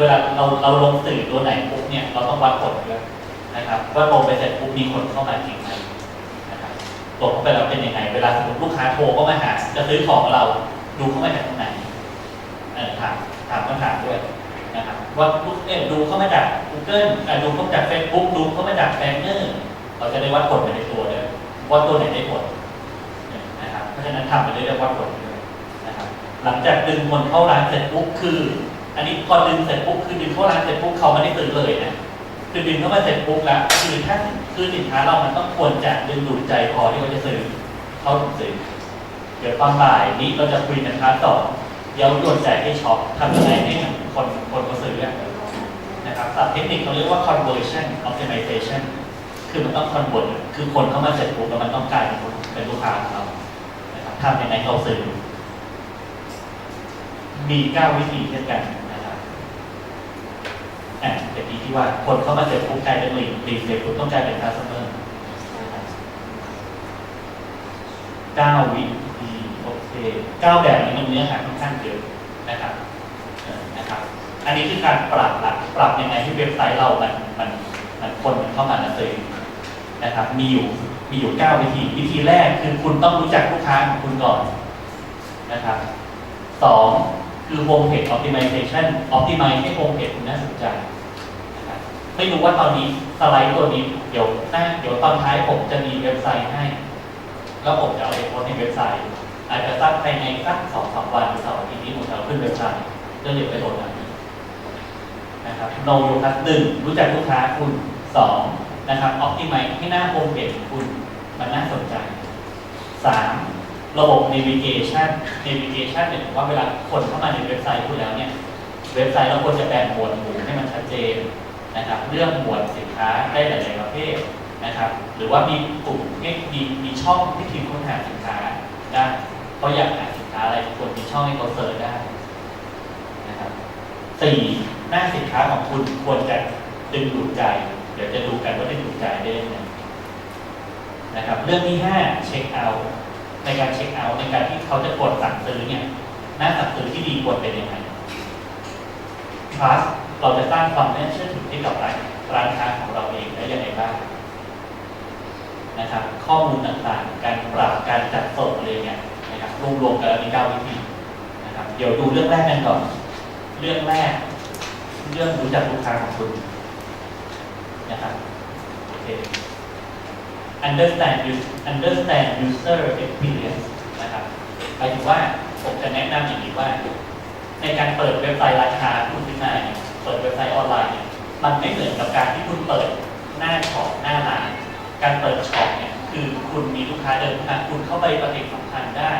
เวลาเราเราลงสื่อตัวไหนปุ๊บเนี่ยเราต้องวัดผลด้วยนะครับว่าลงไปเสร็จปุ๊บมีคนเข้ามาจริงไหมนะครับลงเข้าไปแล้วเป็นยังไง เวลาสมมติลูกค้าโทรเข้ามาหาจะซื้อของเราดูเข้ามาจากตรงไหนถามถามคำถามด้วยนะครับว่าลูกเอ่อดูเข้ามาจาก Google อ่ดูเข้ามาจาก Facebook ดูเข้ามาจากแบนเนอร์เราจะได้วัดผลไปในตัวด้วยว่าตัวไหนได้ผลนะครับเพราะฉะนั้นทำไปเรื่อยๆวัดผลไปด้วยนะครับหลังจากดึงคนเข้าร้านเสร็จปุ๊บคือ อันนี้พอดึงเสร็จปุ๊บคือดึงเข้าร้านเสร็จปุ๊บเขาไม่ได้ซื้อเลยนะคือดึงเข้ามาเสร็จปุ๊บแล้วคือถ้าคือสินค้าเรามันต้องควรจะดึงดูดใจพอที่เขาจะซื้อเขาถึงซื้อเดี๋ยวตอนบ่ายนี้เราจะคุยกันพาร์ทสอเย้ายวนใจให้ช็อปทำยังไงให้คนคนเขาซื้ออะนะครับศัพท์เทคนิคเขาเรียกว่า conversion optimization คือมันต้อง convert คือคนเข้ามาเสร็จปุ๊บแล้วมันต้องกลายเป็นเป็นลูกค้าของเรานะครับทำยังไงเขาซื้อมี 9 วิธีเช่นกัน อะเดี๋ยวนี้ที่ว่าคนเข้ามาเสร็จปุ๊บกลายเป็นลีดลีดเสร็จปุ๊บต้องกลายเป็น customer นะครับ9วิธีโอเค9แบบนี้มันเนื้อหาค่อนข้างเยอะนะครับนะครับ อันนี้คือการปรับหลักปรับยังไงให้เว็บไซต์เรามันมันมันคนมันเข้ามาแล้วซื้อนะครับ มีอยู่มีอยู่9วิธี วิธีแรกคือคุณต้องรู้จักลูกค้าของคุณก่อนนะครับสอง คือ home page optimization optimize ให้ home page คุณน่าสนใจไม่รู้ว่าตอนนี้สไลด์ตัวนี้เดี๋ยวหน้าเดี๋ยวตอนท้ายผมจะมีเว็บไซต์ให้ แล้วผมจะเอาไปโพสในเว็บไซต์ อาจจะสักภายในสักสองสามวันหรือเสาร์อาทิตย์นี้ผมจะขึ้นเว็บไซต์ก็เดี๋ยวไปโหลดมานะครับ know your customer หนึ่งรู้จักลูกค้าคุณสองนะครับ optimize ให้หน้าโฮมเพจของคุณมันน่าสนใจสาม ระบบ navigation navigation เนี่ยผมว่าเวลาคนเข้ามาในเว็บไซต์คุณแล้วเนี่ยเว็บไซต์เราควรจะแบ่งหมวดหมู่ให้มันชัดเจนนะครับเรื่องหมวดสินค้าได้หลายๆประเภทนะครับหรือว่ามีกลุ่มให้มีมีช่องให้ทีมค้นหาสินค้าได้เขาอยากหาสินค้าอะไรควรมีช่องให้เขาเสิร์ชได้นะครับสี่หน้าสินค้าของคุณควรจะดึงดูดใจ เดี๋ยวจะดูกันว่าดึงดูดใจได้ยังไงนะครับเรื่องที่ห้าเช็คเอาท์ ในการเช็คเอาท์ในการที่เขาจะกดสั่งซื้อเนี่ยหน้าสั่งซื้อที่ดีควรเป็นยังไง trust เราจะสร้างความน่าเชื่อถือให้กับร้านร้านค้าของเราเองได้ยังไงบ้างนะครับ ข้อมูลต่างๆ การปรับการจัดส่งอะไรเนี่ยนะครับรวมๆกันมีเก้าวิธีนะครับ เดี๋ยวดูเรื่องแรกกันก่อน เรื่องแรก เรื่องรู้จักลูกค้าของคุณนะครับโอเค understand understand user experience นะครับหมายถึงว่าผมจะแนะนำอย่างนี้ว่า ในการเปิดเว็บไซต์ราคาคุณขึ้นมาเนี่ยเปิดเว็บไซต์ออนไลน์เนี่ยมันไม่เหมือนกับการที่คุณเปิดหน้าช็อปหน้าร้าน การเปิดช็อปเนี่ยคือคุณมีลูกค้าเดินมาคุณเข้าไปปฏิสัมพันธ์ได้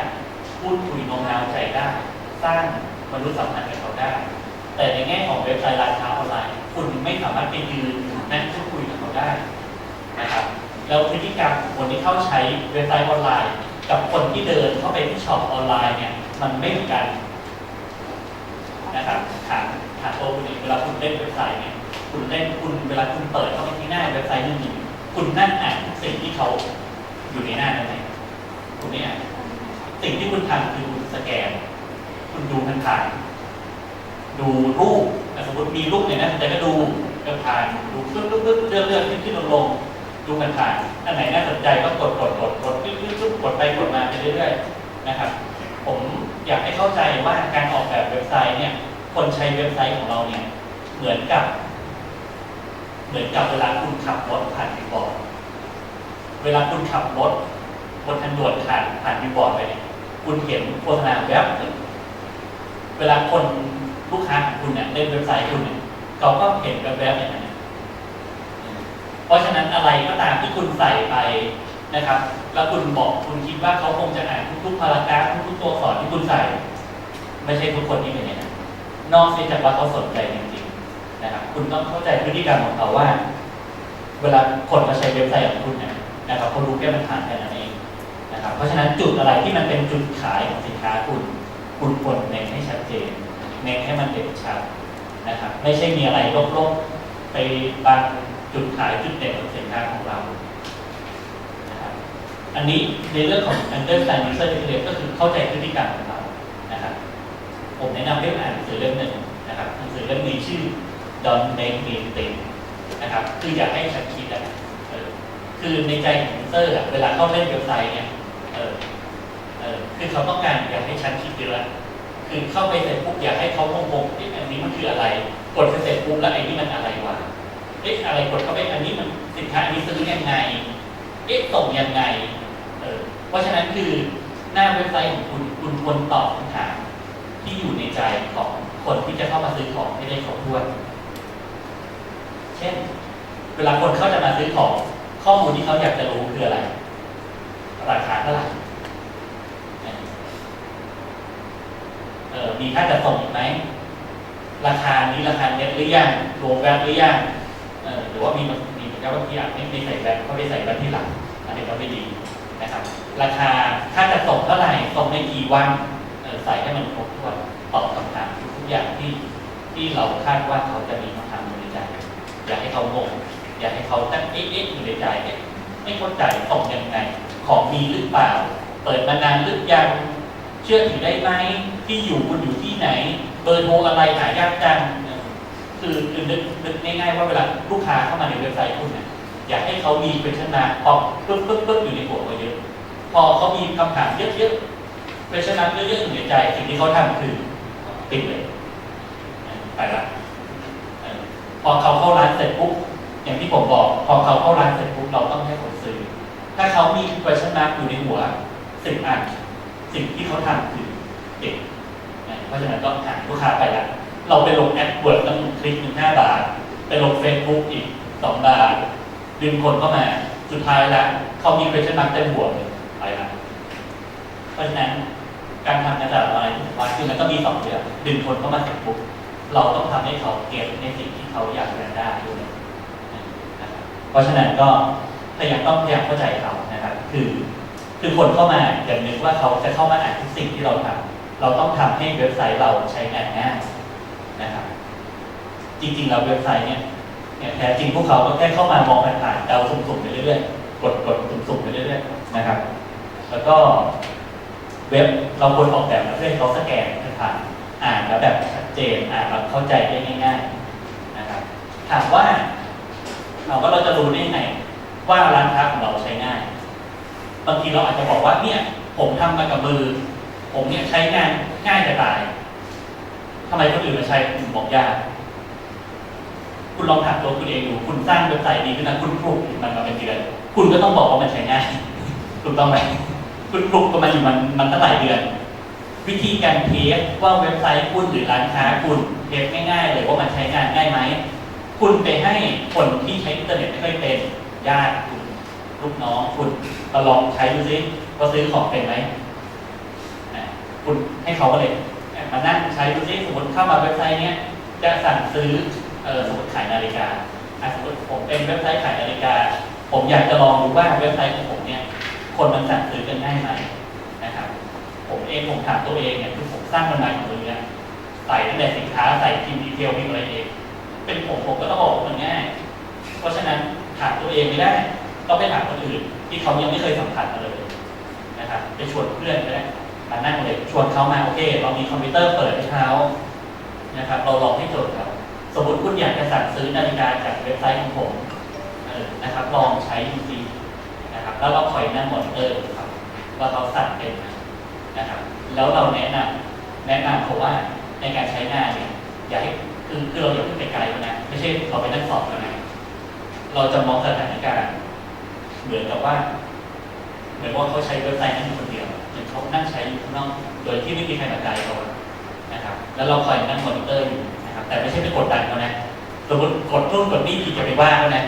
พูดคุยโน้มน้าวใจได้ สร้างมนุษยสัมพันธ์กับเขาได้ แต่ในแง่ของเว็บไซต์ร้านค้าออนไลน์ คุณไม่สามารถไปยืนนั่งพูดคุยกับเขาได้นะครับ แล้วพฤติกรรมของคนที่เข้าใช้เว็บไซต์ออนไลน์ กับคนที่เดินเข้าไปที่ช็อปออนไลน์เนี่ยมันไม่เหมือนกันนะครับถามถามตัวคุณเองเวลาคุณเล่นเว็บไซต์เนี่ยคุณเล่นคุณเวลาคุณเปิดเข้าไปที่หน้าเว็บไซต์นึงคุณนั่งอ่านทุกสิ่งที่เขาอยู่ในหน้านั้นไหมคุณไม่อ่านสิ่งที่คุณทำคือคุณสแกน คุณดูผ่านๆดูรูปอ่สมมติมีรูปเนี่ยนะแต่ก็ดูก็ผ่านดูปึ๊บปึ๊บปึ๊บเลือกเลือกขึ้นขึ้นลงลง ดูผ่านผ่านอันไหนน่าสนใจก็กดกดกดกดปึ๊บปึ๊บปึ๊บกดไปกดมาไปเรื่อยๆนะครับ ผมอยากให้เข้าใจว่าการออกแบบเว็บไซต์เนี่ยคนใช้เว็บไซต์ของเราเนี่ยเหมือนกับ เหมือนกับเวลาคุณขับรถผ่านบิลบอร์ดเวลาคุณขับรถบนทางด่วนผ่านผ่านบิลบอร์ดไปเนี่ยคุณเห็นโฆษณาแวบหนึ่งเวลาคนลูกค้าของคุณเนี่ยเล่นเว็บไซต์คุณเนี่ยเขาก็เห็นแวบๆอย่างนั้น เพราะฉะนั้นอะไรก็ตามที่คุณใส่ไปนะครับ แล้วคุณบอกคุณคิดว่าเขาคงจะอ่านทุกๆพารากราฟทุกๆตัวอักษรที่คุณใส่ ไม่ใช่ทุกคนที่เป็นอย่างนั้นนอกจากว่าเขาสนใจจริงๆนะครับ คุณต้องเข้าใจพฤติกรรมของเขาว่า เวลาคนมาใช้เว็บไซต์ของคุณเนี่ยนะครับเขารู้แค่มันผ่านแค่นั้นเองนะครับ เพราะฉะนั้นจุดอะไรที่มันเป็นจุดขายของสินค้าคุณ คุณควรเน้นให้ชัดเจนเน้นให้มันเด่นชัดนะครับ ไม่ใช่มีอะไรลบๆไปบาง จุดขายจุดเด่นของสินค้าของเรานะครับอันนี้ในเรื่องของ understand user behavior ก็คือเข้าใจพฤติกรรมของเรา นะครับ ผมแนะนำให้อ่านหนังสือเล่มหนึ่งนะครับหนังสือเล่มนี้ชื่อ Don't Make Me Think นะครับ คืออยากให้ฉันคิดอะคือในใจของยูเซอร์อะเวลาเข้าเล่นเว็บไซต์เนี่ยเออเออคือเขาต้องการอยากให้ฉันคิดเยอะคือเข้าไปเสร็จปุ๊บอยากให้เขางงๆอันนี้มันคืออะไร กดเสร็จปุ๊บแล้วไอ้นี่มันอะไรวะ เอ๊ะอะไรกดเข้าไปอันนี้มันสินค้าอันนี้ซื้อยังไง เอ๊ะส่งยังไงเออเพราะฉะนั้นคือหน้าเว็บไซต์ของคุณคุณควรตอบคำถามที่อยู่ในใจของคนที่จะเข้ามาซื้อของให้ได้ครบถ้วน เช่น เวลาคนเขาจะมาซื้อของ ข้อมูลที่เขาอยากจะรู้คืออะไร ราคาเท่าไหร่เออมีค่าจัดส่งไหมราคานี้ราคาเน็ตหรือยังรวมแวตหรือยัง หรือว่ามีมีบางเจ้าที่อาจไม่ไม่ใส่แวตเขาไปใส่แวตที่หลังอันนี้ก็ไม่ดีนะครับ ราคาค่าจัดส่งเท่าไหร่ส่งในกี่วันใส่ให้มันครบถ้วนตอบคำถามทุกอย่างที่ที่เราคาดว่าเขาจะมีคำถามอยู่ในใจอย่าให้เขางงอย่าให้เขาตั้งเอ๊ะเอ๊ะอยู่ในใจเนี่ยไม่เข้าใจส่งยังไงของมีหรือเปล่า เปิดมานานหรือยังเชื่อถือได้ไหมที่อยู่คุณอยู่ที่ไหน เบอร์โทรอะไรหายากจัง คือคือนึกนึกง่ายๆว่าเวลาลูกค้าเข้ามาในเว็บไซต์คุณเนี่ยอยากให้เขามีเป็นชนะปอกปึ๊บปึ๊บปึ๊บอยู่ในหัวเขาเยอะ พอเขามีคำถามเยอะๆเป็นชนะเยอะๆอยู่ในใจสิ่งที่เขาทำคือปิดเลยไปละพอเขาเข้าร้านเสร็จปุ๊บอย่างที่ผมบอก พอเขาเข้าร้านเสร็จปุ๊บเราต้องให้คนซื้อ ถ้าเขามี question mark อยู่ในหัวสิบอันสิ่งที่เขาทำคือเด็กนะเพราะฉะนั้นก็หาลูกค้าไปละ เราไปลงแอดเวิร์ดตั้งคลิกหนึ่งห้าบาท ไปลงเฟซบุ๊กอีกสองบาท ดึงคนเข้ามา สุดท้ายแล้วเขามี question mark เต็มหัวเลยไปละเพราะฉะนั้นการทำการตลาดออนไลน์ที่ผมว่าคือมันก็มีสองเรื่องดึงคนเข้ามาเสร็จปุ๊บเราต้องทำให้เขาเก็ตในสิ่งที่เขาอยากเรียนได้ด้วยนะเพราะฉะนั้นก็พยายามต้องพยายามเข้าใจเขานะครับ คือ คือคนเข้ามาอย่านึกว่าเขาจะเข้ามาอ่านทุกสิ่งที่เราทำเราต้องทำให้เว็บไซต์เราใช้งานง่าย นะครับ จริงๆเราเว็บไซต์เนี่ยแท้จริงพวกเขาก็แค่เข้ามามองผ่านๆเดาสุ่มๆไปเรื่อยๆ กดกดสุ่มๆไปเรื่อยๆนะครับ แล้วก็เว็บเราควรออกแบบมาเพื่อให้เขาสแกนผ่านๆอ่านแล้วแบบชัดเจนอ่านแล้วเข้าใจได้ง่ายๆนะครับถามว่าถามว่าเราจะรู้ได้ไงว่าร้านค้าของเราใช้ง่าย บางทีเราอาจจะบอกว่าเนี่ย ผมทำมากับมือ ผมเนี่ยใช้งานง่ายจะตาย ทำไมคนอื่นมาใช้ผมบอกยาก คุณลองถามตัวคุณเองดู คุณสร้างเว็บไซต์ดีขึ้นนะคุณปลูกมันมาเป็นเดือน คุณก็ต้องบอกว่ามันใช้ง่ายถูกต้องไหมคุณปลูกกับมันอยู่มันมันตั้งหลายเดือน วิธีการเทสว่าเว็บไซต์คุณหรือร้านค้าคุณเทสง่ายๆเลยว่ามันใช้งานง่ายไหม คุณไปให้คนที่ใช้อินเทอร์เน็ตไม่ค่อยเป็นญาติคุณลูกน้องคุณมาลองใช้ดูซิว่าซื้อของเป็นไหมคุณให้เขาก็เลย มานั่งใช้ดูซิสมมติเข้ามาเว็บไซต์เนี้ยจะสั่งซื้อเออสมมติขายนาฬิกาอะสมมติผมเป็นเว็บไซต์ขายนาฬิกา ผมอยากจะลองดูว่าเว็บไซต์ของผมเนี่ยคนมันสั่งซื้อกันง่ายไหมนะครับ ผมเองผมถามตัวเองเนี่ยคือผมสร้างมันมาของมือเนี่ยใส่ตั้งแต่สินค้าใส่พิมพ์ดีเทลพิมพ์อะไรเอง เป็นผมผมก็ต้องบอกมันง่าย เพราะฉะนั้นถามตัวเองไม่ได้ต้องไปถามคนอื่นที่เขายังไม่เคยสัมผัสมาเลยนะครับไปชวนเพื่อนก็ได้ มานั่งเลยชวนเขามาโอเค เรามีคอมพิวเตอร์เปิดให้เขานะครับ เราลองให้โจทย์เขาสมมติคุณอยากจะสั่งซื้อนาฬิกาจากเว็บไซต์ของผมนะครับ ลองใช้ดูสินะครับ แล้วเราคอยนั่งมอนิเตอร์ครับว่าเขาสั่งเป็นนะครับ แล้วเราแนะนำแนะนำเขาว่าในการใช้งานเนี่ยอย่าให้คือคือเราอย่าเพิ่งไปไกลมันนะไม่ใช่เราไปนั่งสอบแล้วนะเราจะมองสถานการณ์เหมือนกับว่า เหมือนว่าเขาใช้เว็บไซต์นั้นคน เดียวเหมือนเขานั่งใช้อยู่ข้างนอกโดยที่ไม่มีใครมาไกลเขานะครับ แล้วเราคอยนั่งมอนิเตอร์อยู่นะครับ แต่ไม่ใช่ไปกดดันเขานะสมมติกดนู่นกดนี่อีกอย่าไปว่าเขานะ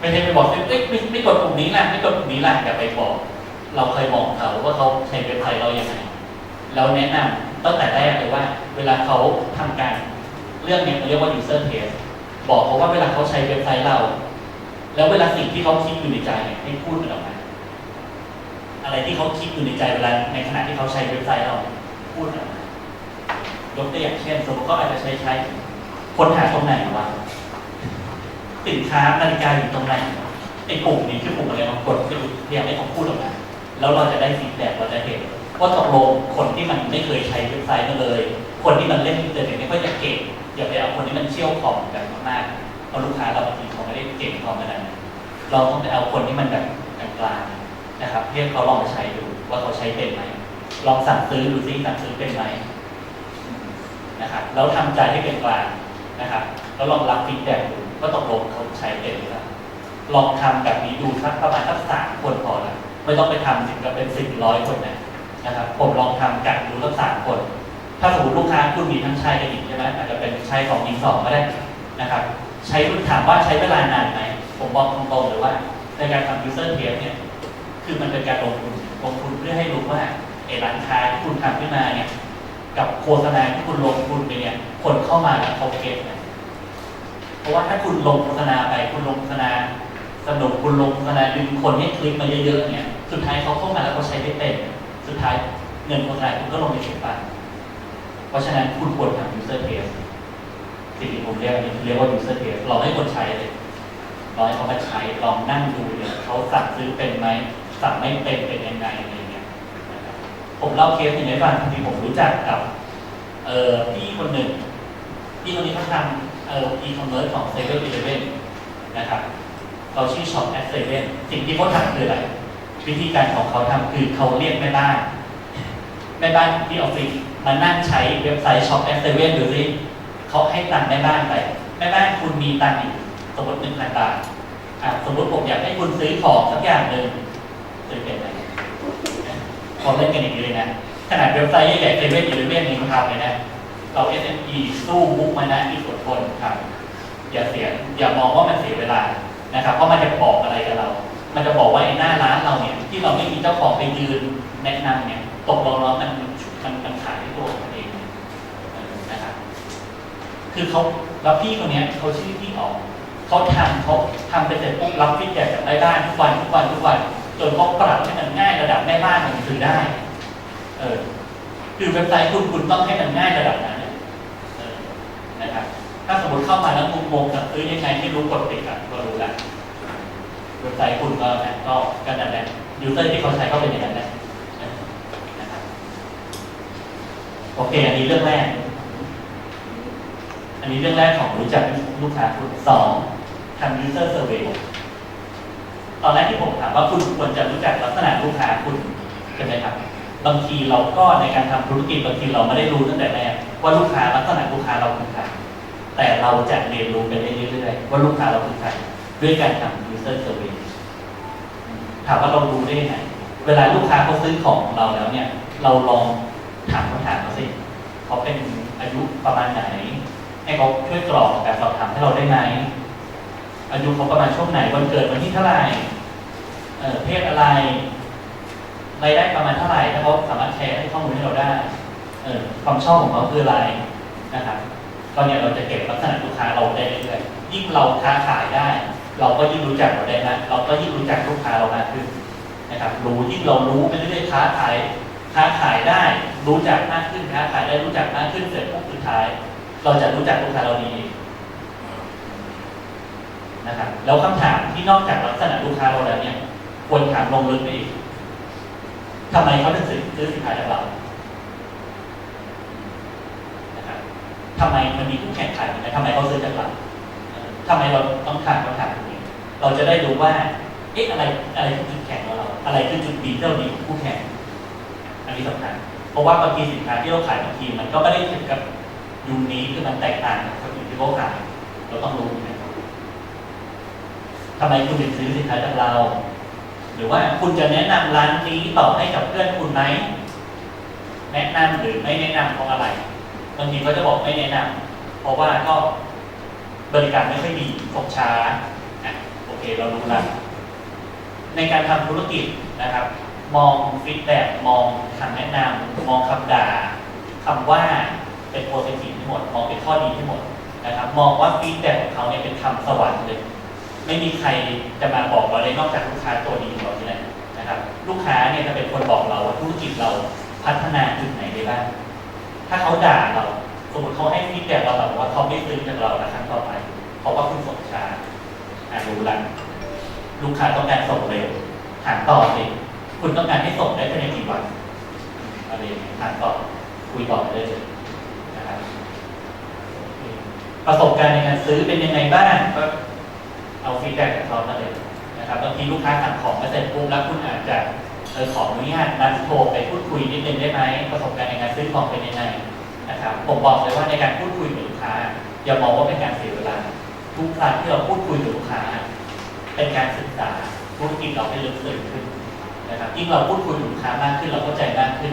ไม่ใช่ไปบอกเอ้ยไม่ไม่กดปุ่มนี้ล่ะไม่กดปุ่มนี้ล่ะอย่าไปบอก เราเคยมองเขาว่าเขาใช้เว็บไซต์เราอย่างไรเราแนะนำตั้งแต่แรกเลยว่า เวลาเขาทำการเรื่องนี้ยเรียกว่า user test บอกเขาว่าเวลาเขาใช้เว็บไซต์เรา แล้วเวลาสิ่งที่เขาคิดอยู่ในใจเนี่ยให้พูดมันออกมา อะไรที่เขาคิดอยู่ในใจเวลาในขณะที่เขาใช้เว็บไซต์เราพูดออกมายกตัวอย่างเช่นสมมติก็อาจจะใช้ใช้ค้นหาตรงไหนวะสินค้านาฬิกาอยู่ตรงไหนไอ้ปุ่มนี้คือปุ่มอะไรบางคนไม่รู้เรียงไม่ต้องพูดออกมาแล้วเราจะได้ฟีดแบ็กเราจะเห็นว่าตกลงคนที่มันไม่เคยใช้เว็บไซต์มาเลย คนที่มันเล่นอินเทอร์เน็ตไม่ค่อยจะเก่งอย่าไปเอาคนที่มันเชี่ยวคอมกันมากๆเพราะลูกค้าเราบางทีเขาไม่ได้เก่งคอมขนาดนั้นเราต้องไปเอาคนที่มันแบบกลางๆ นะครับเรียกเขาลองไปใช้ดูว่าเขาใช้เป็นไหมลองสั่งซื้อดูซิสั่งซื้อเป็นไหมนะครับแล้วทำใจให้เป็นกลางนะครับแล้วลองรับฟีดแบ็กดูว่าตกลงเขาใช้เป็นหรือเปล่าลองทำแบบนี้ดูสักประมาณสักสามคนพอละไม่ต้องไปทำถึงกับเป็นสิบร้อยคนนะนะครับผมลองทำกันดูสักสามคน ถ้าสมมติลูกค้าคุณมีทั้งชายกับหญิงใช่ไหมอาจจะเป็นชายสองหญิงสองก็ได้นะครับ ใช้ถามว่าใช้เวลานานไหมผมบอกตรงๆเลยว่าในการทำ user test เนี่ย คือมันเป็นการลงทุนลงทุนเพื่อให้รู้ว่าไอ้ร้านค้าที่คุณทำขึ้นมาเนี่ย กับโฆษณาที่คุณลงทุนไปเนี่ย คนเข้ามาแล้วเขาเก็ตไหมเพราะว่าถ้าคุณลงโฆษณาไปคุณลงโฆษณาสนุกคุณลงโฆษณาดึงคนให้คลิกมาเยอะๆเนี่ย สุดท้ายเขาเข้ามาแล้วเขาใช้ไม่เป็น สุดท้ายเงินโฆษณาคุณก็ลงไปเสียไปเพราะฉะนั้นคุณควรทำ user test สิ่งที่ผมเรียกนี้เรียกว่า user test เราให้คนใช้เลยลองให้เขามาใช้ลองนั่งดูเลยเขาสั่งซื้อเป็นไหม สั่งไม่เป็นเป็นยังไงอะไรเงี้ยผมเล่าเคสหนึ่งให้ฟังที่ผมรู้จักกับเอ่อพี่คนหนึ่งพี่คนนี้เขาทำเอ่อ e-commerce ของ7 e เ e ่ e อนะครับเขาชื่อ shop at 7สิ่งที่เขาทำคืออะไร วิธีการของเขาทำคือเขาเรียกแม่บ้านแม่บ้านที่ออฟฟิศมานั่งใช้เว็บไซต์ shop at 7ดูสิเขาให้ตังค์แม่บ้านไปแม่บ้านคุณมีตังค์อยู่สมมติหนึ่งพันบาทอะสมมติผมอยากให้คุณซื้อของสักอย่างหนึ่งซื้อเป็นไหม พอเล่นกันอย่างนี้เลยนะ ขนาดเว็บไซต์ใหญ่เซเว่นอีเลเว่นยังทำเลยนะ เรา SME สู้มุกมานะอีกส่วนครับ อย่าเสียอย่ามองว่ามันเสียเวลานะครับ เพราะมันจะบอกอะไรกับเรา มันจะบอกว่าไอ้หน้าร้านเราเนี่ย ที่เราไม่มีเจ้าของไปยืนแนะนำเนี่ย ตกลงแล้วมันมันมันขายให้ตัวมันเองนะครับ คือเขาแล้วพี่คนนี้เขาชื่อพี่ออกเขาทำเขาทำไปเสร็จปุ๊บรับฟีดแบ็กจากแม่บ้านทุกวันทุกวันทุกวัน จนเขาปรับให้มันง่ายระดับแม่บ้านมันซื้อได้ เออคือเว็บไซต์คุณคุณต้องให้มันง่ายระดับนั้นเนี่ยเออนะครับ ถ้าสมมติเข้ามาแล้วงงๆกับซื้อยังไงไม่รู้กดติดอะก็รู้แล้วเว็บไซต์คุณก็นะก็ก็นั่นแหละยูเซอร์ที่เขาใช้ก็เป็นอย่างนั้นแหละนะโอเค อันนี้เรื่องแรก อันนี้เรื่องแรกของรู้จักลูกค้าคุณสองทำ user survey ตอนแรกที่ผมถามว่าคุณควรจะรู้จักลักษณะลูกค้าคุณใช่ไหมครับ บางทีเราก็ในการทำธุรกิจบางทีเราไม่ได้รู้ตั้งแต่แรกว่าลูกค้าลักษณะลูกค้าเราคือใครแต่เราจะเรียนรู้ไปเรื่อยๆว่าลูกค้าเราคือใครด้วยการทำ user survey ถามว่าเรารู้ได้ไงเวลาลูกค้าเขาซื้อของของเราแล้วเนี่ย เราลองถามคำถามเขาสิเขาเป็นอายุประมาณไหน ให้เขาช่วยกรอกแบบสอบถามให้เราได้ไหม อายุเขาประมาณช่วงไหนวันเกิดวันที่เท่าไหร่เพศอะไรรายได้ประมาณเท่าไหร่ถ้าเขาสามารถแชร์ให้ข้อมูลให้เราได้เอความชอบของเขาคืออะไรนะครับก็เนี่ยเราจะเก็บลักษณะลูกค้าเราได้เรื่อยๆยิ่งเราค้าขายได้ เราก็ยิ่งรู้จักเราได้นะเราก็ยิ่งรู้จักลูกค้าเรามากขึ้นนะครับ รู้ยิ่งเรารู้ไปเรื่อยๆค้าขายค้าขายได้ รู้จักมากขึ้นค้าขายได้รู้จักมากขึ้นเสร็จปุ๊บสุดท้าย เราจะรู้จักลูกค้าเราดี นะครับแล้วคำถามที่นอกจากลักษณะลูกค้าเราแล้วเนี่ยควรถามลงลึกไปอีกทำไมเขาถึงซื้อซื้อสินค้าจากเรานะครับทำไมมันมีคู่แข่งขันไหมทำไมเขาซื้อจากเราทำไมเราต้องถามคำถามตรงนี้ เราจะได้รู้ว่าเอ๊ะอะไรอะไรคือจุดแข็งของเรา อะไรคือจุดดีที่เราดีกว่าคู่แข่งอันนี้สำคัญเพราะว่าบางทีสินค้าที่เราขายบางทีมันก็ไม่ได้ถึงกับยูนี้คือมันแตกต่างกับคนอื่นที่เขาขาย เราต้องรู้นะครับ ทำไมคุณถึงซื้อสินค้าจากเรา หรือว่าคุณจะแนะนำร้านนี้ต่อให้กับเพื่อนคุณไหม แนะนำหรือไม่แนะนำเพราะอะไร บางทีเขาจะบอกไม่แนะนำเพราะว่าก็บริการไม่ค่อยดีส่งช้าอะโอเคเรารู้ละในการทำธุรกิจนะครับ มองฟีดแบ็มองคำแนะนำมองคำด่าคำว่าเป็นโพสิทีฟทั้งหมด มองเป็นข้อดีทั้งหมดนะครับ มองว่าฟีดแบ็ของเขาเนี่ยเป็นคำสวรรค์เลย ไม่มีใครจะมาบอกเราเลยนอกจากลูกค้าตัวดีของเราที่ไหนนะครับ ลูกค้าเนี่ยจะเป็นคนบอกเราว่าธุรกิจเราพัฒนาจุดไหนได้บ้าง ถ้าเขาด่าเราสมมติเขาให้ฟีดแบ็กเราแบบว่าเขาไม่ซื้อจากเรานะครั้งต่อไปเพราะว่าคุณส่งช้าอ่ารู้ละลูกค้าต้องการส่งเร็วถามต่อสิคุณต้องการให้ส่งได้ภายในกี่วันอะไรอย่างเงี้ยถามต่อคุยต่อได้เลยนะครับประสบการณ์ในการซื้อเป็นยังไงบ้างก็ เอาฟีดแบ็กจากเขามาเลยนะครับบางทีลูกค้าสั่งของมาเสร็จปุ๊บแล้วคุณอาจจะเออขออนุญาตนัดโทรไปพูดคุยนิดนึงได้ไหมประสบการณ์ในการซื้อของเป็นยังไงนะครับผมบอกเลยว่าในการพูดคุยกับลูกค้า อย่ามองว่าเป็นการเสียเวลา ทุกครั้งที่เราพูดคุยกับลูกค้า เป็นการศึกษาธุรกิจเราให้ลึกซึ้งขึ้นนะครับยิ่งเราพูดคุยกับลูกค้ามากขึ้นเราเข้าใจมากขึ้น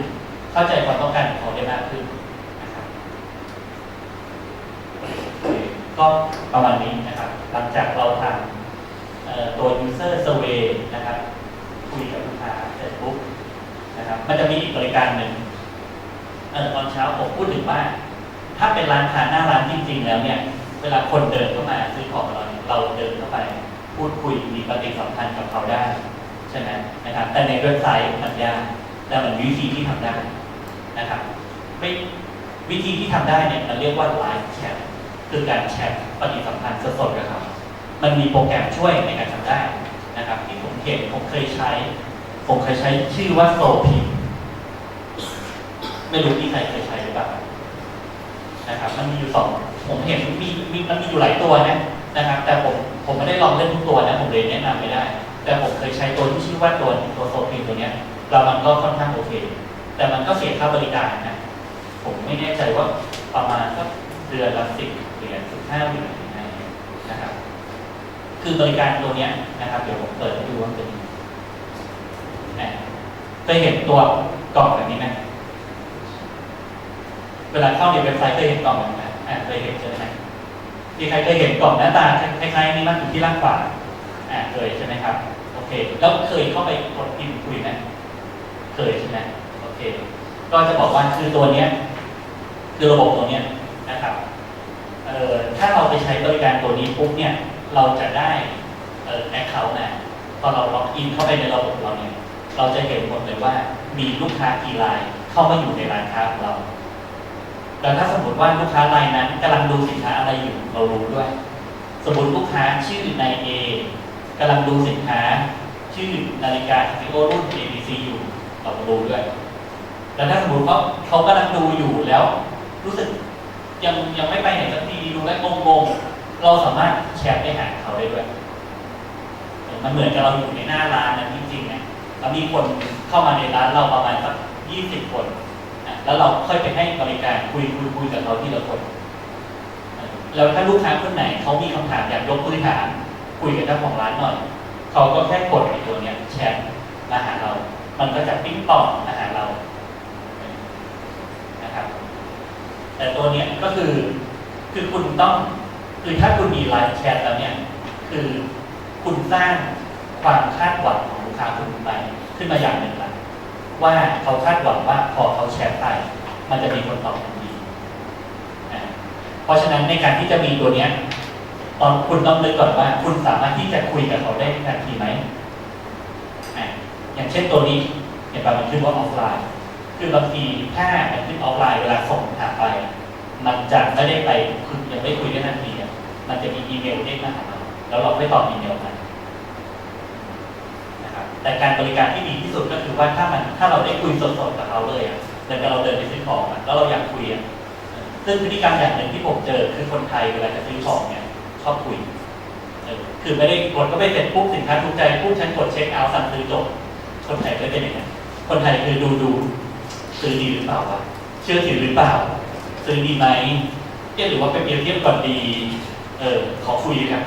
เข้าใจความต้องการของเขาได้มากขึ้นนะครับโอเค ก็ประมาณนี้นะครับ หลังจากเราทำตัว user survey นะครับคุยกับลูกค้าเสร็จปุ๊บนะครับมันจะมีอีกบริการหนึ่งเออตอนเช้าผมพูดถึงว่า ถ้าเป็นร้านค้าหน้าร้านจริง ๆ แล้วเนี่ย เวลาคนเดินเข้ามาซื้อของเราเนี่เราเดินเข้าไป พูดคุยมีปฏิสัมพันธ์กับเขาได้ใช่ไหมนะครับ แต่ในเว็บไซต์มันยากแต่มันวิธีที่ทำได้นะครับไม่วิธีที่ทำได้เนี่ยมันเรียกว่าไลฟ์แชท คือการแชทปฏิสัมพันธ์สดๆกับเขามันมีโปรแกรมช่วยในการทำได้นะครับ ที่ผมเห็นผมเคยใช้ ผมเคยใช้ชื่อว่าโซพีไม่รู้ที่ใครเคยใช้หรือเปล่านะครับ มันมีอยู่สองผมเห็นมีมีมันมีอยู่หลายตัวนะนะครับ แต่ผมผมไม่ได้ลองเล่นทุกตัวนะผมเลยแนะนำไม่ได้ แต่ผมเคยใช้ตัวที่ชื่อว่าตัวตัวโซฟีตัวเนี้ยแล้วมันก็ค่อนข้างโอเค แต่มันก็เสียค่าบริการนะผมไม่แน่ใจว่าประมาณสักเดือนละสิบ 5วินาเหรียญยังไงนะครับ คือบริการตัวเนี้ยนะครับ เดี๋ยวผมเปิดให้ดูว่าเป็นยังไงนะเคยเห็นตัวกล่องแบบนี้ไหมเวลาเข้าในเว็บไซต์เคยเห็นกล่องแบบนี้ไหมอ่าเคยเห็นใช่ไหมมีใครเคยเห็นกล่องหน้าตาคล้ายๆนี้มันอยู่ที่ล่างขวาอ่าเคยใช่ไหมครับโอเค แล้วเคยเข้าไปกดพิมพ์คุยไหมเคยใช่ไหมโอเค ก็จะบอกว่าคือตัวเนี้ยคือระบบตัวเนี้ยนะครับ ออถ้าเราไปใช้บริการตัวนี้ปุ๊บเนี่ย เราจะได้แอคเคาท์มาพอเราล็อกอินเข้าไปในระบบเราเนี่ยเราจะเห็นหมดเลยว่ามีลูกค้ากี่รายเข้ามาอยู่ในร้านค้าของเราแล้วถ้าสมมติว่าลูกค้ารายนั้นกำลังดูสินค้าอะไรอยู่เรารู้ด้วย สมมติลูกค้าชื่อนายเอกำลังดูสินค้า ชื่อนาฬิกาซิโอรุ่น ABC อยู่เราก็รู้ด้วย แล้วถ้าสมมติว่าเขากำลังดูอยู่แล้ว รู้สึก ยังยังไม่ไปไหนสักทีดูแล้วงงเราสามารถแชร์ไปหาเขาได้ด้วยมันเหมือนกับเราอยู่ในหน้าร้านนะจริงๆนะแล้วมีคนเข้ามาในร้านเราประมาณสักยี่สิบคนอะแล้วเราค่อยไปให้บริการคุยคุยคุยกับเขาทีละคนแล้วถ้าลูกค้าคนไหนเขามีคำถามอยากยกมือถามคุยกับเจ้าของร้านหน่อย เขาก็แค่กดไอ้ตัวเนี้ยแชทมาหาเรา มันก็จะปิ้งป่องนะครับ แต่ตัวเนี้ยก็คือคือคุณต้องคือถ้าคุณมีไลฟ์แชทแล้วเนี่ย คือคุณสร้างความคาดหวังของลูกค้าคุณไปขึ้นมาอย่างหนึ่งละว่าเขาคาดหวังว่าพอเขาแชร์ไป มันจะมีคนตอบทันทีเพราะฉะนั้นในการที่จะมีตัวเนี้ยตอนคุณต้องนึกก่อนว่าคุณสามารถที่จะคุยกับเขาได้ทันทีไหมอ่าอย่างเช่นตัวนี้เห็นป่ะมันขึ้นว่าออฟไลน์ คือบางทีถ้ามันขึ้นออฟไลน์เวลาส่งถาไป มันจะไม่ได้ไปคือยังไม่คุยได้ทันทีมันจะมีอีเมลเด้งมาหาเราแล้วเราไม่ตอบอีเมลมันนะครับแต่การบริการที่ดีที่สุดก็คือว่าถ้ามันถ้าเราได้คุยสดๆกับเขาเลยอะเหมือนกับเราเดินไปซื้อของอะแล้วเราอยากคุยอะซึ่งพฤติกรรมอย่างหนึ่งที่ผมเจอคือคนไทยเวลาจะซื้อของเนี่ยชอบคุยคือไม่ได้กดก็ไปเสร็จปุ๊บสินค้าถูกใจปุ๊บฉันกดเช็คเอาท์สั่งซื้อจบคนไทยไม่เป็นอย่างนั้นคนไทยคือดูดู ซื้อดีหรือเปล่าวะเชื่อถือหรือเปล่า ซื้อดีไหมเอ๊ะหรือว่าไปเปรียบเทียบก่อนดี เออขอคุยครับ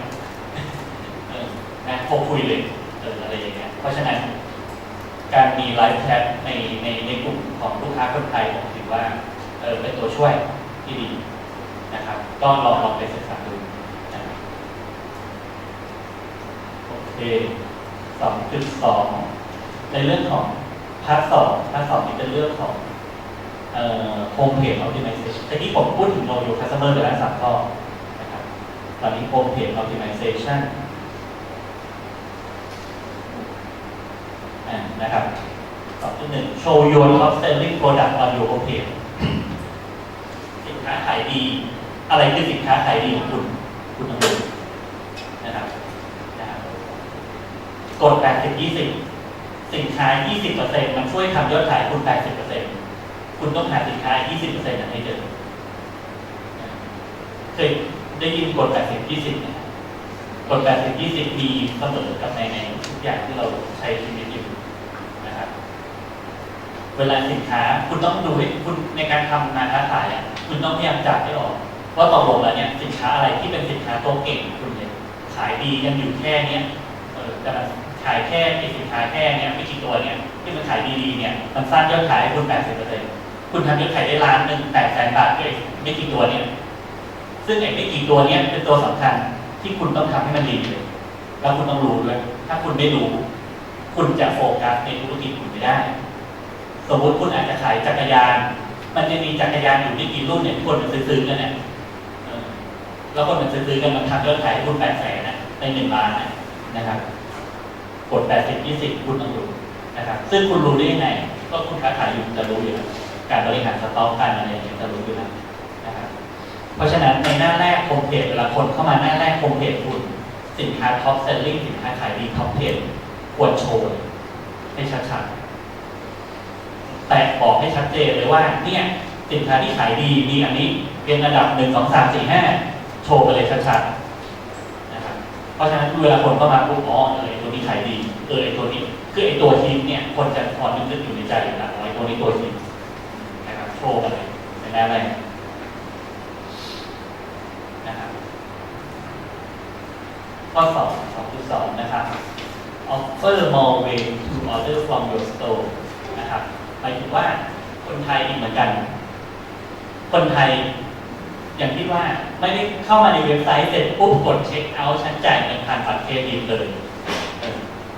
เออนะพบคุยเลยเอออะไรอย่างเงี้ยเพราะฉะนั้น การมีไลฟ์แชทในในในกลุ่มของลูกค้าคนไทยผมถือว่าเออเป็นตัวช่วยที่ดีนะครับ ก็ลองลองไปศึกษาดูนะครับโอเคสองจุดสองในเรื่องของาร์ทสองพาร์ทสองนี่เป็นเรื่องของโฮมเพจออ t ติม z เ t ชันต่ที่ผมพูดถึง know your customer ไปแล้วสามข้อนะครับตอนนี้โฮมเพจออ t ติม z เ t ชันอ่านะครับสองจุดหนึ่ง show your top selling product on your homepage สินค้าขายดี อะไรคือสินค้าขายดีของคุณ คุณต้องรู้นะครับนะครับกด80 20 สินค้า 20%มันช่วยทำยอดขายคุณ 80%คุณต้องหาสินค้า 20%นั้นให้เจอเคยได้ยินกฎ 80 20นะกฎ 80 20 มีเสมอกับในในทุกอย่างที่เราใช้ชีวิตอยู่นะครับ เวลาสินค้าคุณต้องดูให้คุณในการทำงานค้าขายอะคุณต้องพยายามจับให้ออกว่าตกลงแล้วเนี่ยสินค้าอะไรที่เป็นสินค้าตัวเก่งคุณเนี่ยขายดียังอยู่แค่เนี้ยเออแต่มัน ขายแค่ไอ้สินค้าแค่เนี้ยไม่กี่ตัวเนี่ยที่มันขายดีๆเนี่ยมันสร้างยอดขายให้คุณ80%คุณทำยอดขายได้ล้านหนึ่งแปดแสนบาทด้วยไม่กี่ตัวเนี่ยซึ่งไอ้ไม่กี่ตัวเนี้ยเป็นตัวสำคัญที่คุณต้องทำให้มันดีเลยแล้วคุณต้องรู้ด้วยถ้าคุณไม่รู้ คุณจะโฟกัสในธุรกิจคุณไม่ได้ สมมติคุณอาจจะขายจักรยาน มันจะมีจักรยานอยู่ไม่กี่รุ่นเนี่ยที่คนมันซื้อกันเนี่ยแล้วคนมันซื้อกันมันทำยอดขายให้คุณแปดแสนนะในหนึ่งล้านนะนะครับ กดแปดสิบยี่สิบคุณต้องรู้นะครับ ซึ่งคุณรู้ได้ยังไง ก็คุณค้าขายอยู่จะรู้อยู่แล้วการบริหารสต็อกการอะไรอย่างเงี้ยจะรู้อยู่แล้วนะครับ เพราะฉะนั้นในหน้าแรกโฮมเพจเวลาคนเข้ามาหน้าแรกโฮมเพจคุณ สินค้าท็อปเซลลิ่งสินค้าขายดีท็อปเพจควรโชว์ให้ชัดๆแต่บอกให้ชัดเจนเลยว่าเนี่ยสินค้าที่ขายดีมีอันนี้เป็นระดับหนึ่งสองสามสี่ห้าโชว์ไปเลยชัดๆ เพราะฉะนั้นเวลาคนเข้ามาปุ๊บอ๋อเออตัวนี้ขายดีเออตัวนี้คือไอตัวฮิตเนี่ยคนจะพอนึกอยู่ในใจอยู่แล้วอ๋อไอตัวนี้ตัวฮิตนะครับโชว์ไปเลยในหน้าแรนะครับข้อสองสองจุดสองนะครับ offer more way to order from your store นะครับหมายถึงว่าคนไทยอีกเหมือนกัน คนไทยอย่างที่ว่า ไม่ได้เข้ามาในเว็บไซต์เสร็จปุ๊บกดเช็คเอาท์ฉันจ่ายเงินผ่านบัตรเครดิตเลย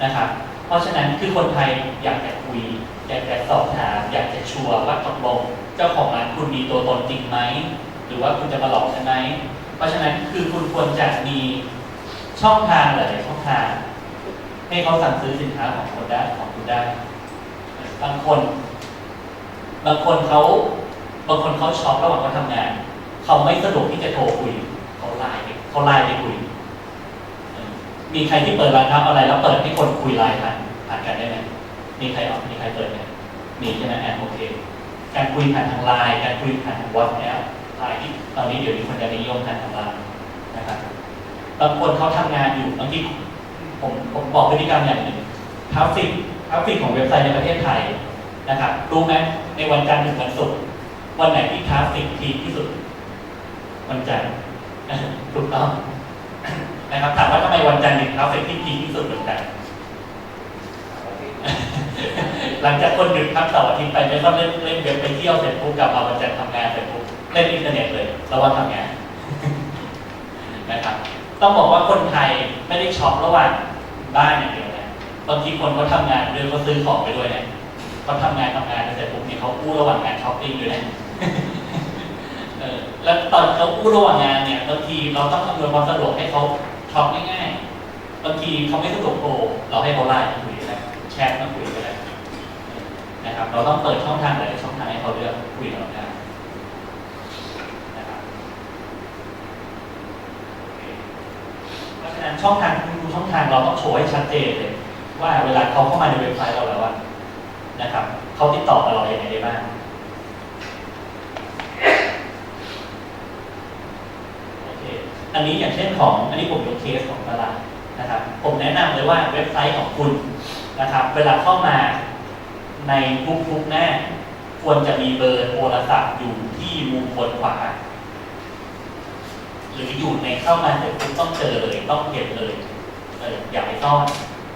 นะครับ เพราะฉะนั้นคือคนไทยอยากจะคุย อยากจะสอบถาม อยากจะชัวร์ว่าตกลงเจ้าของร้านคุณมีตัวตนจริงไหม หรือว่าคุณจะมาหลอกใช่ไหม เพราะฉะนั้นคือคุณควรจะมีช่องทางหลายช่องทาง ให้เขาสั่งซื้อสินค้าของคุณได้ของคุณได้ บางคน บางคนเขาบางคนเขาช็อประหว่างเขาทำงาน เขาไม่สะดวกที่จะโทรคุย เขาไลน์เขาไลน์ไปคุย มีใครที่เปิดร้านค้าออนไลน์แล้วเปิดให้คนคุยไลน์ผ่านผ่านกันได้ไหมมีใครออกมีใครเปิดไหมมีใช่ไหมแอนโอเค การคุยผ่านทางไลน์การคุยผ่านทางวอทแอปไลน์ที่ตอนนี้เดี๋ยวนี้คนจะนิยมผ่านทางไลน์นะครับบางคนเขาทำงานอยู่บางทีผมผมบอกพฤติกรรมอย่างหนึ่งทราฟฟิกทราฟฟิกของเว็บไซต์ในประเทศไทยนะครับรู้ไหมในวันจันทร์ถึงวันศุกร์วันไหนที่ทราฟฟิกพีคที่สุด วันจันทร์ถูกต้องนะครับถามว่าทำไมวันจันทร์ถึงทราฟฟิกที่พีคที่สุดเหมือนกันหลังจากคนหยุดพักเสาร์อาทิตย์ไปไม่ก็เล่นเล่นเว็บไปเที่ยวเสร็จปุ๊บกลับมาวันจันทร์ทำงานเสร็จปุ๊บเล่นอินเทอร์เน็ตเลยระหว่างทำงานนะครับ ต้องบอกว่าคนไทยไม่ได้ช็อประหว่างบ้านอย่างเดียวนะบางทีคนเขาทำงานด้วยเขาซื้อของไปด้วยนะเขาทำงานทำงานเสร็จปุ๊บนี่เขาอู้ระหว่างงานช้อปปิ้งด้วยนะ เออแล้วตอนเขาอู้ระหว่างงานเนี่ยบางทีเราต้องอำนวยความสะดวกให้เขาช็อปง่ายๆบางทีเขาไม่สะดวกโทรเราให้เขาไลน์คุยก็ได้แชทมาคุยก็ได้นะครับ เราต้องเปิดช่องทางหลายช่องทางให้เขาเลือกคุยกับเราได้นะครับเพราะฉะนั้นช่องทางทุกช่องทางเราต้องโชว์ให้ชัดเจนเลย ว่าเวลาเขาเข้ามาในเว็บไซต์เราแล้วนะครับเขาติดต่อกับเราอย่างไรได้บ้างโอเค อันนี้อย่างเช่นของอันนี้ผมยกเคสของตลาดนะครับ ผมแนะนำเลยว่าเว็บไซต์ของคุณนะครับ เวลาเข้ามาในทุกๆหน้า ควรจะมีเบอร์โทรศัพท์อยู่ที่มุมบนขวา หรืออยู่ในเข้ามาเสร็จปุ๊บต้องเจอเลยต้องเห็นเลยเอออย่าไปซ่อน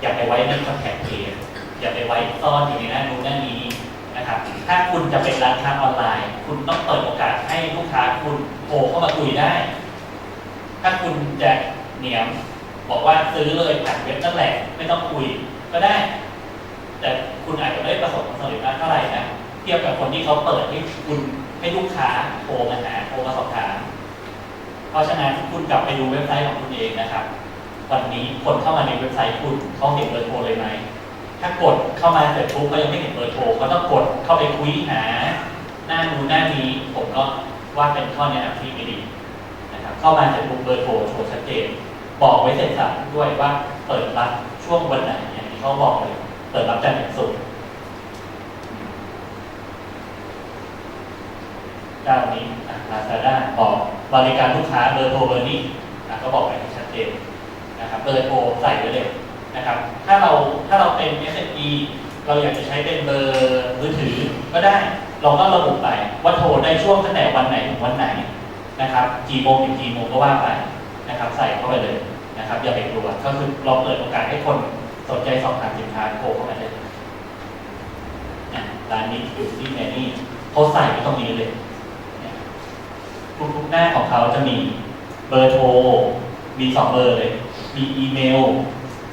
อย่าไปไว้ในคอนแทคเพจอย่าไปไว้ซ่อนอยู่ในหน้านู้นหน้านี้นะครับ ถ้าคุณจะเป็นร้านค้าออนไลน์ คุณต้องเปิดโอกาสให้ลูกค้าคุณโทรเข้ามาคุยได้ ถ้าคุณจะเหนียมบอกว่าซื้อเลยผ่านเว็บนั่นแหละไม่ต้องคุยก็ได้ แต่คุณอาจจะไม่ได้ประสบความสำเร็จมากเท่าไหร่นะเทียบกับคนที่เขาเปิดให้คุณให้ลูกค้าโทรมาหาโทรมาสอบถามเพราะฉะนั้นคุณกลับไปดูเว็บไซต์ของคุณเองนะครับ วันนี้คนเข้ามาในเว็บไซต์คุณเขาเห็นเบอร์โทรเลยไหมถ้ากดเข้ามาเสร็จปุ๊บเขายังไม่เห็นเบอร์โทรเขาต้องกดเข้าไปคุยหา หน้านู้นหน้านี้ผมก็ว่าเป็นข้อแนะนำที่ไม่ดี เข้ามาเสร็จปุ๊บเบอร์โทรโชว์ชัดเจน บอกไว้เสร็จสับด้วยว่าเปิดรับช่วงวันไหนอย่างที่เขาบอกเลย เปิดรับจันทร์ถึงศุกร์เจ้านี้ลาซาด้าบอกบริการลูกค้าเบอร์โทรเบอร์นี้ก็บอกไปให้ชัดเจนนะครับเบอร์โทรใส่ไว้เลยนะครับถ้าเราถ้าเราเป็น SME เราอยากจะใช้เป็นเบอร์มือถือก็ได้ เราก็ระบุไปว่าโทรได้ช่วงตั้งแต่วันไหนถึงวันไหน นะครับกี่โมงถึงกี่โมงก็ว่าไปนะครับ ใส่เข้าไปเลยนะครับ อย่าไปกลัวก็คือเราเปิดโอกาสให้คนสนใจสอบถามสินค้าโทรเข้ามาได้เลยอะร้านนี้อยู่ที่แมนนี่เขาใส่ไว้ตรงนี้เลยเนี่ยทุกๆหน้าของเขาจะมีเบอร์โทร มีสองเบอร์เลย มีอีเมล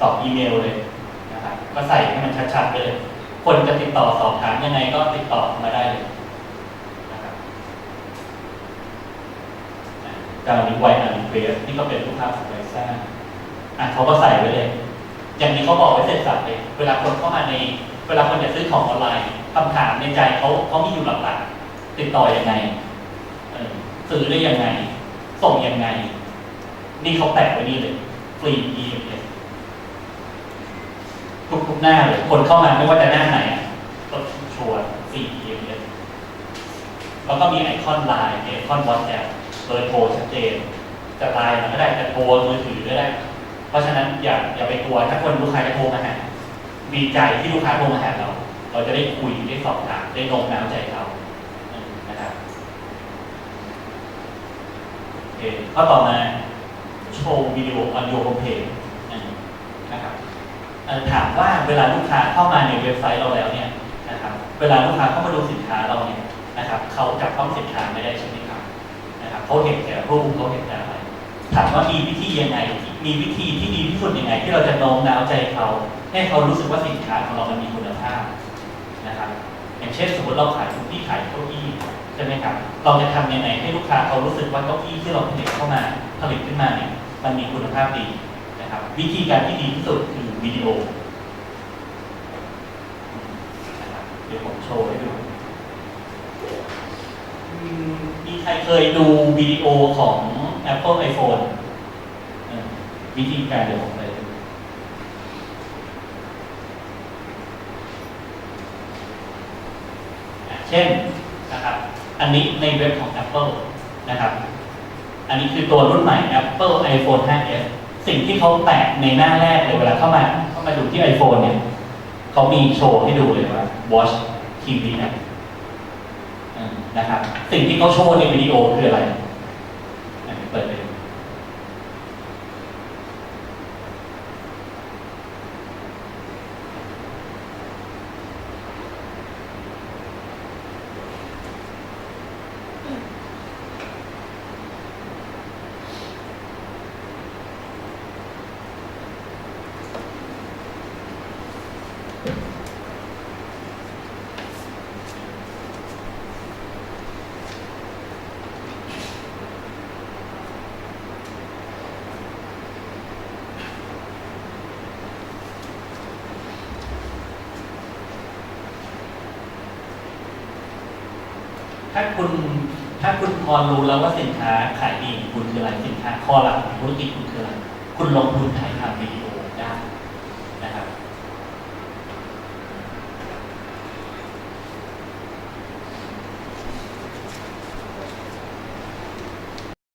สองอีเมลเลยนะครับ ก็ใส่ให้มันชัดๆไปเลย คนจะติดต่อสอบถามยังไงก็ติดต่อมาได้เลยนะครับ อะเจ้านี้ไวอาร์เฟสนี่ก็เป็นลูกค้าของไวซ่าอะเขาก็ใส่ไว้เลย อย่างนี้เขาบอกไว้เสร็จสับเลย เวลาคนเข้ามาใน เวลาคนจะซื้อของออนไลน์คำถามในใจเขาเขามีอยู่หลักๆ ติดต่ออยังไงซื้อได้ยังไง ส่งยังไง นี่เขาแปะไว้นี่เลย ฟรี EMS ทุกทุกๆหน้าเลย คนเข้ามาไม่ว่าจะหน้าไหนก็ชวนฟรี EMS แล้วก็มีไอคอนไลน์ไอคอนวอทแอป เบอร์โทรชัดเจน จะไลน์มันก็ได้จะโทรมือถือก็ได้ เพราะฉะนั้นอย่าอย่าไปกลัวถ้าคนลูกค้าจะโทรมาหาดีใจที่ลูกค้าโทรมาหาเรา เราจะได้คุยได้สอบถามได้โน้มน้าวใจเขานะครับโอเคข้อต่อมาโชว์วิดีโอออนโยโฮมเพจนะครับถามว่าเวลาลูกค้าเข้ามาในเว็บไซต์เราแล้วเนี่ยนะครับ เวลาลูกค้าเข้ามาดูสินค้าเราเนี่ยนะครับเขาจับต้องสินค้าไม่ได้ใช่ไหม เขาเห็นแต่รูปเขาเห็นแต่อะไรถามว่ามีวิธียังไง มีวิธีที่ดีที่สุดยังไง ที่เราจะโน้มน้าวใจเขาให้เขารู้สึกว่าสินค้าของเรามันมีคุณภาพนะครับ อย่างเช่นสมมติเราขายคุกกี้ขายเก้าอี้ใช่ไหมครับ เราจะทำยังไงให้ลูกค้าเขารู้สึกว่าเก้าอี้ที่เราผลิตเข้ามาผลิตขึ้นมาเนี่ยมันมีคุณภาพดีนะครับ วิธีการที่ดีที่สุดคือวิดีโอนะครับเดี๋ยวผมโชว์ให้ดู มีใครเคยดูวิดีโอของ Apple iPhone วิธีการเดี๋ยวผมไปดูเช่นนะครับ อันนี้ในเว็บของ Apple นะครับ อันนี้คือตัวรุ่นใหม่ Apple iPhone 5s สิ่งที่เขาแตะในหน้าแรกเลยเวลาเข้ามา เข้ามาดูที่ iPhone เนี่ยเขามีโชว์ให้ดูเลยว่า Watch TV app อืม นะครับ สิ่งที่เขาโชว์ในวิดีโอคืออะไรเปิดไปดู ถ้าคุณถ้าคุณพอรู้แล้วว่าสินค้าขายดีคุณคืออะไรสินค้าข้อหลักของธุรกิจคุณคืออะไรคุณลงทุนไทยทำวิดีโอได้